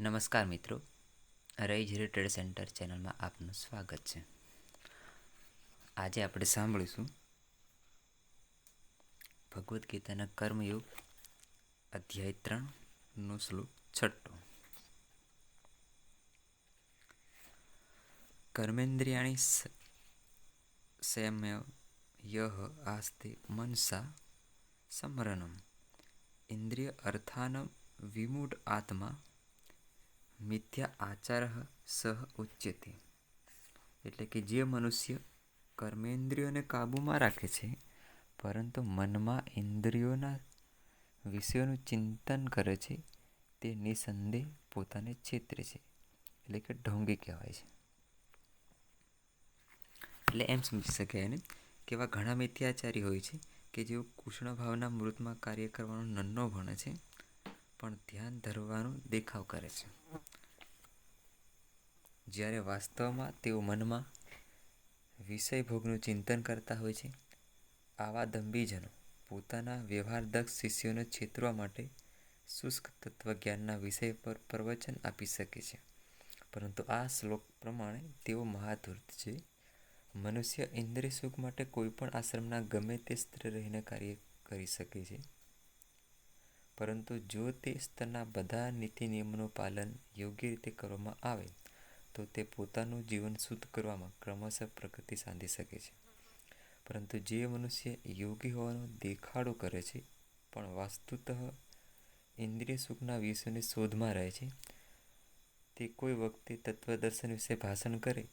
નમસ્કાર મિત્રો. રઈજ રિટેડ સેન્ટર ચેનલમાં આપનું સ્વાગત છે. આજે આપણે સાંભળીશું ભગવદ્ ગીતાના કર્મયુગ અધ્યાય ત્રણનો શ્લોક છઠ્ઠો. કર્મેન્દ્રિયાણી સંયમ્ય યહ આસ્તે મનસા સમરણમ ઇન્દ્રિય અર્થાનમ વિમૂઢ આત્મા મિથ્યા આચાર સહ ઉચ્યતે એટલે કે જે મનુષ્ય કર્મેન્દ્રિયોને કાબૂમાં રાખે છે, પરંતુ મનમાં ઇન્દ્રિયોના વિષયોનું ચિંતન કરે છે, તે નિસંદેહ પોતાને છેતરે છે. એટલે કે ઢોંગી કહેવાય છે. એટલે એમ સમજી શકાય એને કે એવા ઘણા મિથ્યાચારી હોય છે કે જેઓ કૃષ્ણ ભાવના મૃતમાં કાર્ય કરવાનો નન્નો ભણે છે. પણ ધ્યાન ધરવાનો દેખાવ કરે છે. જ્યારે વાસ્તવમાં તેઓ મનમાં વિષય ભોગનું ચિંતન કરતા હોય છે, આવા દંભીજનો પોતાના વ્યવહારદક્ષ શિષ્યોને છેતરવા માટે શુષ્ક તત્વજ્ઞાનના વિષય પર પ્રવચન આપી શકે છે. પરંતુ આ શ્લોક પ્રમાણે તેઓ મહાધૂર્ત છે. મનુષ્ય ઇન્દ્રિય સુખ માટે કોઈપણ આશ્રમના ગમે તે સ્ત્રી રહીને કાર્ય કરી શકે છે. પરંતુ જો તે સ્તરના બધા નીતિ નિયમોનું પાલન યોગ્ય રીતે કરવામાં આવે, તો તે પોતાનું જીવન શુદ્ધ કરવામાં ક્રમશઃ પ્રગતિ સાંધી શકે છે. પરંતુ જે મનુષ્ય યોગી હોવાનો દેખાડો કરે છે, પણ વાસ્તુતઃ ઇન્દ્રિય સુખના વિષયોની શોધમાં રહે છે, તે કોઈ વખતે તત્વદર્શન વિશે ભાષણ કરે,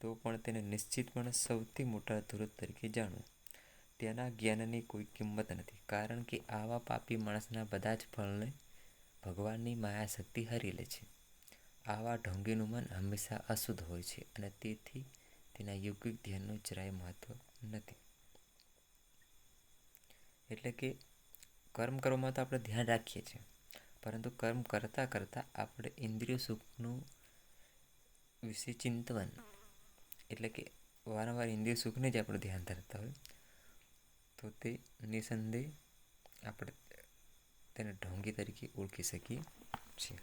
તો પણ તેને નિશ્ચિતપણે સૌથી મોટા ધૂર્ત તરીકે જાણવું. તેના જ્ઞાનની કોઈ કિંમત નથી. કારણ કે આવા પાપી માણસના બધા જ ફળને ભગવાનની માયા શક્તિ હરી લે છે. આવા ઢોંગીનું મન હંમેશા અશુદ્ધ હોય છે અને તેથી તેના યોગિક ધ્યાનનું જરાય મહત્વ નથી. એટલે કે કર્મ કરવામાં તો આપણે ધ્યાન રાખીએ છીએ. પરંતુ કર્મ કરતાં કરતાં આપણે ઇન્દ્રિય સુખનું વિશે ચિંતન એટલે કે વારંવાર ઇન્દ્રિય સુખને જ આપણે ધ્યાન ધરતા હોય. તો તે નિસંદેહ આપણે તેને ઢોંગી તરીકે ઓળખી શકીએ છીએ.